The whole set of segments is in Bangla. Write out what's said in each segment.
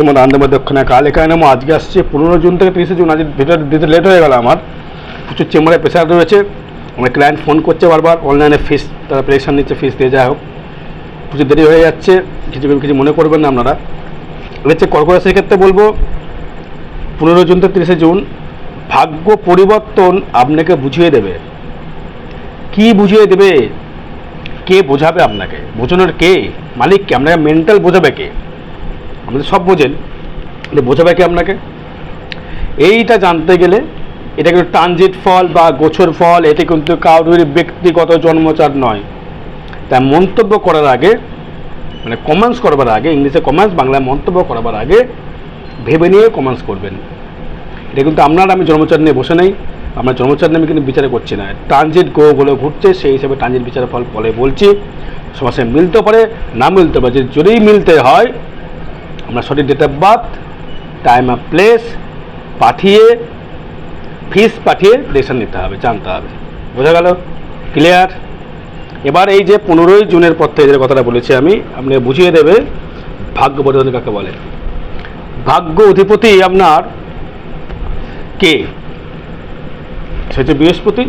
শ্রীমদ আনন্দময় দক্ষিণা কাল। এখানে নামো আজকে আসছে পনেরো জুন থেকে তিরিশে জুন, আজ ভিডিও দিতে লেট হয়ে গেল আমার। প্রচুর চেম্বারে প্রেশার রয়েছে। আমার ক্লায়েন্ট ফোন করছে বারবার অনলাইনে ফিস তারা প্রেশার নিচ্ছে ফিস দিয়ে যাই হোক। প্রচুর দেরি হয়ে যাচ্ছে, কিছু কিছু মনে করবেন না আপনারা। হচ্ছে কর্করাসের ক্ষেত্রে বলব, পনেরো জুন থেকে তিরিশে জুন, ভাগ্য পরিবর্তন আপনাকে বুঝিয়ে দেবে। কি বুঝিয়ে দেবে? কে বোঝাবে আপনাকে? বোঝানোর কে? মালিক কে? আপনাকে মেন্টাল বোঝাবে কে? আমাদের সব বোঝেন। কিন্তু বোঝাবে কে আপনাকে? এইটা জানতে গেলে এটা কিন্তু ট্রানজিট ফল বা গোছর ফল এটি কিন্তু কারোর ব্যক্তিগত জন্মচার নয়। তাই মন্তব্য করার আগে মানে কমেন্টস করবার আগে, ইংলিশে কমেন্টস বাংলায় মন্তব্য করবার আগে ভেবে নিয়ে কমেন্টস করবেন। এটা কিন্তু আপনার, আমি জন্মচার নিয়ে বসে নেই। আমার জন্মচার নিয়ে কিন্তু বিচারে করছি না। ট্রানজিট গ্রহগুলো ঘুরছে, সেই হিসাবে ট্রানজিট বিচারের ফল ফলে বলছি। সবার সাথে মিলতে পারে, না মিলতে পারে, যদি মিলতে হয় আমরা সঠিক date of birth time of place পাঠিয়ে ফিস পাঠিয়ে ডিসিশন নিতে হবে, জানতে হবে। বোঝা গেল? ক্লিয়ার এবার এই যে পনেরোই জুনের পর থেকে কথাটা বলেছি আমি, আপনি বুঝিয়ে দেবে ভাগ্য পরিবর্তন কাকে বলে। ভাগ্য অধিপতি আপনার কে? সে হচ্ছে বৃহস্পতি।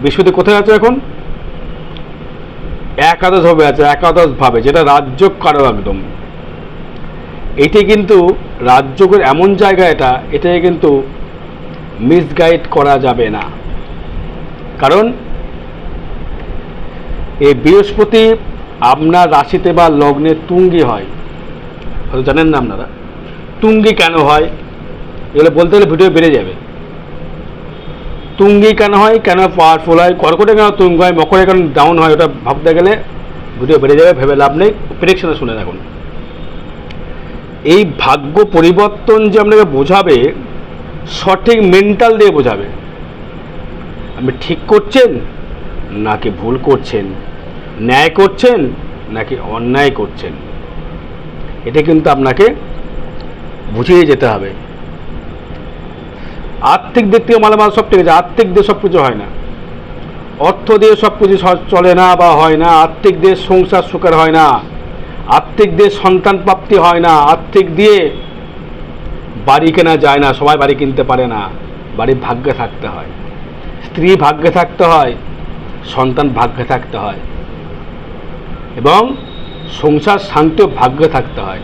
বৃহস্পতি কোথায় আছে এখন? একাদশ ভাবে আছে, একাদশ ভাবে, যেটা রাজ্য কারও একদম। এটি কিন্তু রাজ্যকের এমন জায়গা এটা, এটাকে কিন্তু মিসগাইড করা যাবে না। কারণ এই বৃহস্পতি আপনার রাশিতে বা লগ্নে তুঙ্গি হয়। হয়তো জানেন না আপনারা? তুঙ্গি কেন হয়? এগুলো বলতে গেলে ভিডিও বেড়ে যাবে। তুঙ্গি কেন হয়? কেন পাওয়ারফুল হয়? কর্কটে কেন তুঙ্গ হয়? মকরে কেন ডাউন হয়? ওটা ভাবতে গেলে ভিডিও বেড়ে যাবে, ভেবে লাভ নেই। প্রেডিকশনে শুনে রাখুন। এই ভাগ্য পরিবর্তন যে আপনাকে বোঝাবে, সঠিক মেন্টাল দিয়ে বোঝাবে। আপনি ঠিক করছেন নাকি ভুল করছেন? ন্যায় করছেন নাকি অন্যায় করছেন? এটা কিন্তু আপনাকে বুঝিয়ে যেতে হবে। আর্থিক দিক থেকে মালামাল সব ঠিক আছে আর্থিক দিয়ে সব কিছু হয় না। অর্থ দিয়ে সব কিছু চলে না বা হয় না আর্থিক দিয়ে সংসার সুখের হয় না। আর্থিক দিয়ে সন্তান প্রাপ্তি হয় না আর্থিক দিয়ে বাড়ি কেনা যায় না, সবাই বাড়ি কিনতে পারে না বাড়ি ভাগ্যে থাকতে হয়। স্ত্রী ভাগ্যে থাকতে হয়, সন্তান ভাগ্যে থাকতে হয় এবং সংসার শান্তিও ভাগ্যে থাকতে হয়।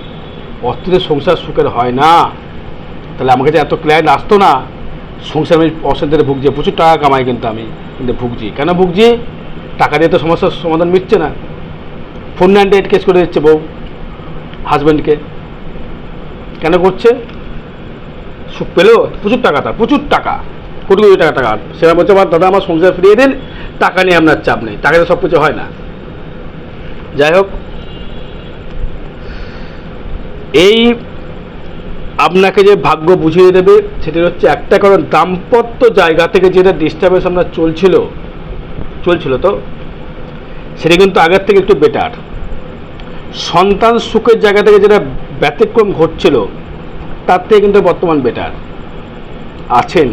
অর্থে সংসার সুখের হয় না। তাহলে আমার কাছে এত ক্লায়েন্ট আসতো না, সংসার আমি অশান্তিতে ভুগছি, প্রচুর টাকা কামাই কিন্তু আমি, কিন্তু ভুগছি। কেন ভুগছি? টাকা দিয়ে তো সমস্যার সমাধান মিটছে না। ফোর নাইনটি এইট কেস করে দিচ্ছে বউ হাজব্যান্ডকে কেন করছে? সুখ পেল? প্রচুর টাকা তার, প্রচুর টাকা। কোটি কোটি টাকা টাকা। সেটা বলছে, আমার দাদা আমার সংসার ফিরিয়ে দিন, টাকা নিয়ে আপনার চাপ নেই, টাকা সব কিছু হয় না। যাই হোক, এই আপনাকে যে ভাগ্য বুঝিয়ে দেবে সেটা হচ্ছে একটা, কারণ দাম্পত্য জায়গা থেকে যেটা ডিস্টার্বেন্স আপনার চলছিল চলছিল তো? সেটা কিন্তু আগের থেকে একটু বেটার সন্তান সুখের জায়গা থেকে যেটা ব্যতিক্রম ঘটছিল, তার থেকে কিন্তু বর্তমান বেটার আছেন।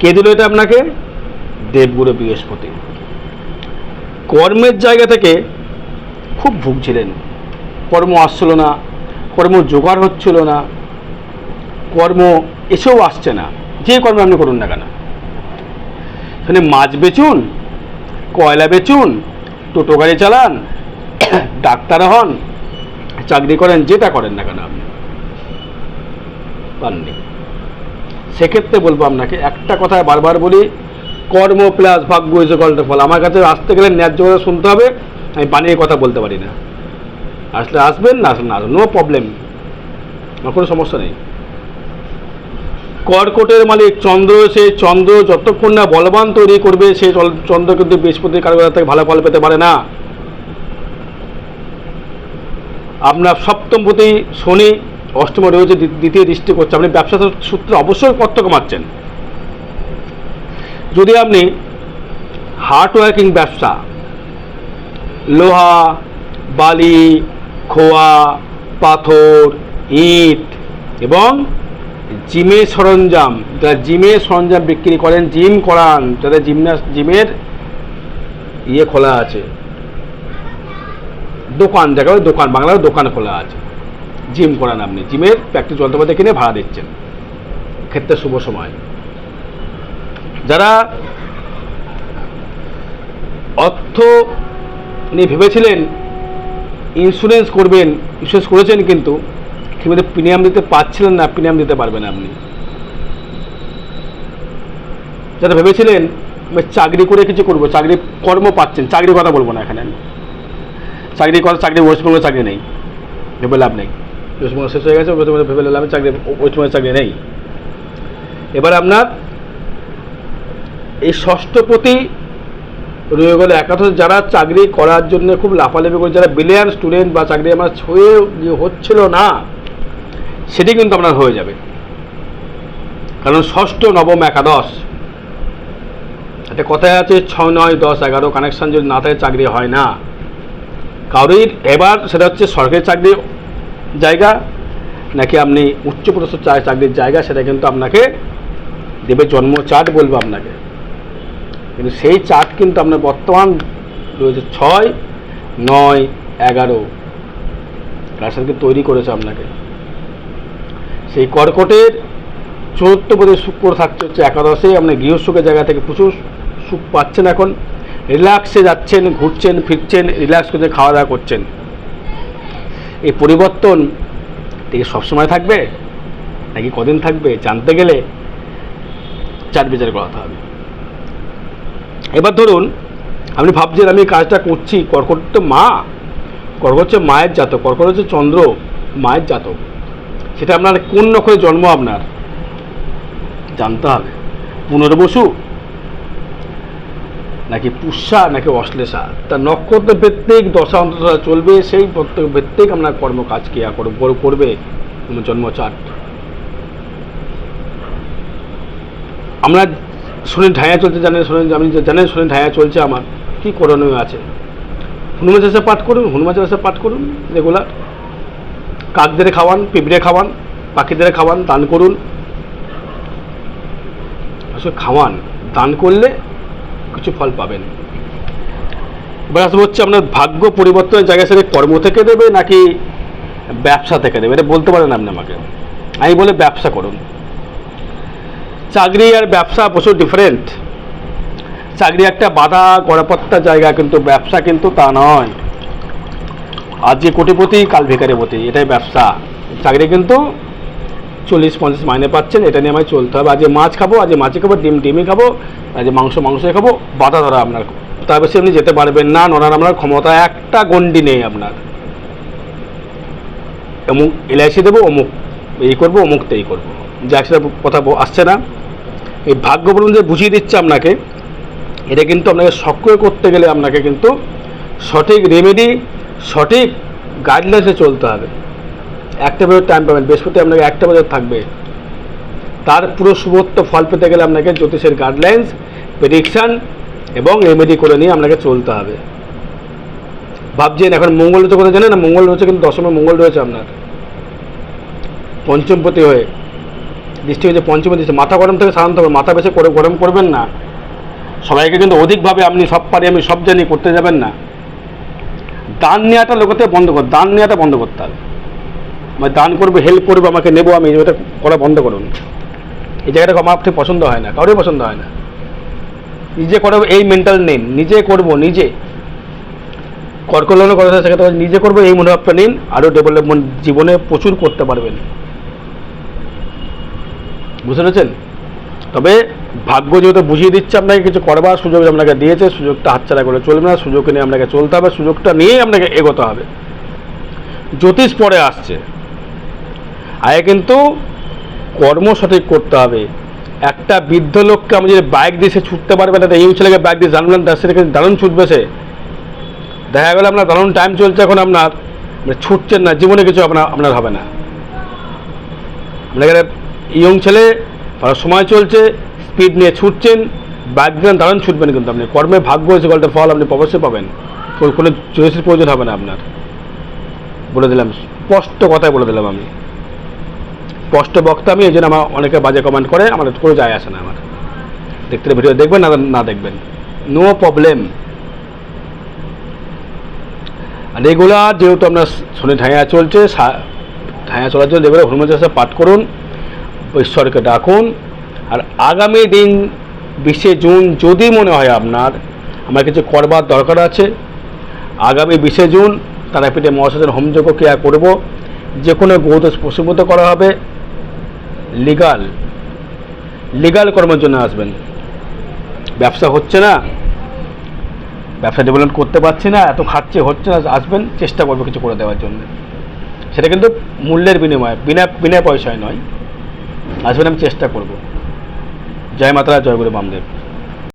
কে দিল এটা আপনাকে? দেবগুরু বৃহস্পতি। কর্মের জায়গা থেকে খুব ভুগছিলেন। কর্ম আসছিল না, কর্ম জোগাড় হচ্ছিল না, কর্ম এসেও আসছে না। যে কর্ম আপনি করুন না কেন? এখানে মাছ বেচুন কয়লা বেচুন, টোটো গাড়ি চালান, ডাক্তার হন, চাকরি করেন, যেটা করেন না কেন আপনি? পাননি। সেক্ষেত্রে বলব আপনাকে একটা কথায় বারবার বলি, কর্ম প্লাস ভাগ্য ইজ গল্প ফল। আমার কাছে আসতে গেলে ন্যায্য কথা শুনতে হবে, আমি বানিয়ে কথা বলতে পারি না। আসলে আসবেন না আসলে না নো প্রবলেম আমার কোনো সমস্যা নেই। কর্কটের মালিক চন্দ্র, সে চন্দ্র যতক্ষণ না বলবান তৈরি করবে, সে চন্দ্র কিন্তু বৃহস্পতির কারণে থেকে ভালো ফল পেতে পারে না। আপনার সপ্তমপতি শনি, অষ্টমে রয়েছে দ্বিতীয় দৃষ্টি করছে। আপনি ব্যবসা সূত্রে অবশ্যই কর্ত কমাচ্ছেন যদি আপনি হার্ড ওয়ার্কিং ব্যবসা, লোহা, বালি, খোয়া, পাথর, ইট এবং জিমের সরঞ্জাম, যারা জিমের সরঞ্জাম বিক্রি করেন, জিম করান, যাদের জিমনাস, জিমের ইয়ে খোলা আছে। দোকান বলে দোকান, বাংলার দোকান খোলা আছে। জিম করান আপনি। জিমের প্র্যাকটিস যন্ত্রপাতি কিনে ভাড়া দিচ্ছেন। ক্ষেত্রে শুভ সময়। যারা অর্থ নিয়ে ভেবেছিলেন ইন্স্যুরেন্স করবেন ইন্স্যুরেন্স করেছেন কিন্তু ঠিকমতো প্রিমিয়াম দিতে পারছিলেন না, প্রিমিয়াম দিতে পারবেন আপনি। যারা ভেবেছিলেন চাকরি করে কিছু করব, চাকরি কর্ম পাচ্ছেন, চাকরির কথা বলব না এখানে চাকরি করার চাকরি ওয়েস্টবেঙ্গলের চাকরি নেই, ভেবে লাভ নেই। ওয়েস্টবেঙ্গল শেষ হয়ে গেছে ওয়েস্টবেঙ্গল ভেবে লাভ চাকরি ওয়েস্টবেঙ্গলের চাকরি নেই। এবার আপনার এই ষষ্ঠপতি রয়ে গেলে একাদশ যারা চাকরি করার জন্য খুব লাফালাফি করে, যারা ব্রিলিয়ান স্টুডেন্ট বা চাকরি আমার ছুঁয়ে হচ্ছিল না সেটি কিন্তু আপনার হয়ে যাবে। কারণ ষষ্ঠ, নবম, একাদশ, একটা কথায় আছে, ছয়, নয়, দশ, এগারো কানেকশন যদি না থাকে, চাকরি হয় না। কারোর এবার সেটা হচ্ছে সরকারি চাকরি জায়গা, নাকি আপনি উচ্চপদস্থ চাকরির জায়গা, সেটা কিন্তু আপনাকে দেবে জন্ম চার্ট বলব আপনাকে। কিন্তু সেই চার্ট কিন্তু আপনার বর্তমান রয়েছে ছয়, নয়, এগারো। রাশনকে তৈরি করেছে আপনাকে? সেই কর্কটের চতুর্থ পদে শুক্র থাকছে হচ্ছে একাদশে। আপনি গৃহসুখের জায়গা থেকে প্রচুর সুখ পাচ্ছেন এখন। রিল্যাক্সে যাচ্ছেন, ঘুরছেন, ফিরছেন রিল্যাক্স করে খাওয়া দাওয়া করছেন। এই পরিবর্তন থেকে সবসময় থাকবে? নাকি কদিন থাকবে? জানতে গেলে চার বিচার করাতে হবে। এবার ধরুন, আপনি ভাবছেন আমি কাজটা করছি, কর্কট তো মা। কর্কট হচ্ছে মায়ের জাতক, কর্কট হচ্ছে চন্দ্র, মায়ের জাতক। সেটা আপনার কোন নক্ষত্রে জন্ম আপনার? জানতে হবে। পুনর্বসু নাকি পুষ্যা, নাকি অশ্লেষা? তা নক্ষত্র ভিত্তিক দশা অন্তর চলবে, সেই প্রত্যেক ভিত্তিক আপনার কর্ম কাজ ক্রিয়া করবে করবে আপনার জন্ম চার্ট আমরা শনি ঢায়া চলছে, জানেন শনি আমি জানেন শনি ঢায়া চলছে আমার। কি করণীয় আছে? হনুমান চাষে পাঠ করুন, হনুমান চাষে পাঠ করুন, রেগুলার। কাকদের খাওয়ান, পিঁপড়ে খাওয়ান, পাখিদের খাওয়ান, দান করুন। আসলে খাওয়ান, দান করলে কিছু ফল পাবেন। এবার আসব হচ্ছে আপনার ভাগ্য পরিবর্তনের জায়গায় সেটা কর্ম থেকে দেবে নাকি ব্যবসা থেকে দেবে? এটা বলতে পারেন আপনি আমাকে। আমি বলে ব্যবসা করুন। চাকরি আর ব্যবসা প্রচুর ডিফারেন্ট চাকরি একটা বাধা গড়াপত্তার জায়গা, কিন্তু ব্যবসা কিন্তু তা নয়। আজকে কোটিপতি, কাল ভিকারিপতি এটাই ব্যবসা। চাকরি কিন্তু চল্লিশ, পঞ্চাশ মাইনে পাচ্ছেন, এটা নিয়ে আমায় চলতে হবে। আজকে মাছ খাব আজকে মাছে খাব, ডিম, ডিমই খাব আজকে মাংস মাংসই খাব, বাধা ধরা আপনার। তার বেশি আপনি যেতে পারবেন না নড়ার আপনার ক্ষমতা একটা গন্ডি নেই আপনার। অমুক এলআইসি দেবো, অমুক এই করব, অমুক তেই করব। যা সেটা কথা আসছে না। এই ভাগ্য বলুন যে বুঝিয়ে দিচ্ছে আপনাকে, এটা কিন্তু আপনাকে সক্রিয় করতে গেলে আপনাকে কিন্তু সঠিক রেমেডি সঠিক গাইডলাইন্সে চলতে হবে। একটা বছর টাইম পাবেন, বৃহস্পতি আপনাকে একটা বছর থাকবে। তার পুরো শুভত্ব ফল পেতে গেলে আপনাকে জ্যোতিষের গাইডলাইন্স প্রেডিকশান এবং রেমেডি করে নিয়ে আপনাকে চলতে হবে। ভাবছেন, এখন মঙ্গল হচ্ছে কথা জানেন? না, মঙ্গল রয়েছে কিন্তু দশমে মঙ্গল রয়েছে আপনার। পঞ্চমপতি হয়ে দৃষ্টি হচ্ছে পঞ্চম দৃষ্টি মাথা গরম থেকে সাধারণত হবে মাথা বেশি করে গরম করবেন না। সবাইকে কিন্তু অধিকভাবে আপনি সব পারি, আমি সব জানি, করতে যাবেন না। দান নেওয়াটা লোকতে বন্ধ কর দান নেওয়াটা বন্ধ করতে হবে মানে দান করবে হেল্প করবে আমাকে নেব আমি ওটা করা বন্ধ করুন। এই জায়গাটা আমার ঠিক পছন্দ হয় না কারোরই পছন্দ হয় না। নিজে করব এই মেন্টাল নিন নিজে করব নিজে। কর্কলনে কথা শেখাতে হবে, নিজে করব এই মনোভাবটা নিন আরও ডেভেলপমেন্ট জীবনে প্রচুর করতে পারবেন। বুঝতে পেরেছেন? তবে ভাগ্য যেহেতু বুঝিয়ে দিচ্ছে আপনাকে, কিছু করবার সুযোগ আপনাকে দিয়েছে, সুযোগটা হাতছাড়া করে চলবে না, সুযোগকে নিয়ে আপনাকে চলতে হবে, সুযোগটা নিয়েই আপনাকে এগোতে হবে। জ্যোতিষ পরে আসছে। আগে কিন্তু কর্ম সঠিক করতে হবে। একটা বৃদ্ধ লোককে আমি যদি বাইক দিয়ে সে ছুটতে পারবে না এই ছেলেকে বাইক দিয়ে জানলাম তার সেটাকে দারুণ ছুটবে সে। দেখা গেল আপনার দারুণ টাইম চলছে এখন আপনার। মানে ছুটছেন না, জীবনে কিছু আপনার আপনার হবে না। আপনাকে ইয়ং ছেলে সময় চলছে স্পিড নিয়ে ছুটছেন দিয়ে দারুণ ছুটবেন কিন্তু আপনি। কর্মে ভাগ্য হয়েছে গল্পের ফল আপনি অবশ্যই পাবেন। কোনো- চয়েসের প্রয়োজন হবে না আপনার। বলে দিলাম, স্পষ্ট কথাই বলে দিলাম আমি। স্পষ্ট বক্তা আমি, এই জন্য আমার অনেকে বাজে কমেন্ট করে, আমার কোনো যায় আসে না আমার। দেখতে ভিডিও দেখবেন, না না দেখবেন। নো প্রবলেম রেগুলার যেহেতু আপনার শনি ঠাইয়া চলছে ধাঁয়া চলার জন্য দেবের হনুমান চাষা পাঠ করুন, ঈশ্বরকে ডাকুন আর আগামী দিন বিশে জুন যদি মনে হয় আপনার, আমার কিছু করবার দরকার আছে, আগামী বিশে জুন তারাপীঠে মহাসচেতন হোমযজ্ঞ ক্রিয়া করব, যে কোনো গৌদোষ প্রসূভূত করা হবে লিগাল লিগাল কর্মের জন্য আসবেন। ব্যবসা হচ্ছে না, ব্যবসা ডেভেলপ করতে পারছি না, এত খাচ্ছে হচ্ছে না, আসবেন, চেষ্টা করব কিছু করে দেওয়ার জন্য। সেটা কিন্তু মূল্যের বিনিময়ে, বিনা বিনা পয়সায় নয়। আসবেন আমি চেষ্টা করব। জয় মাতারা জয় গুরু বামদেব।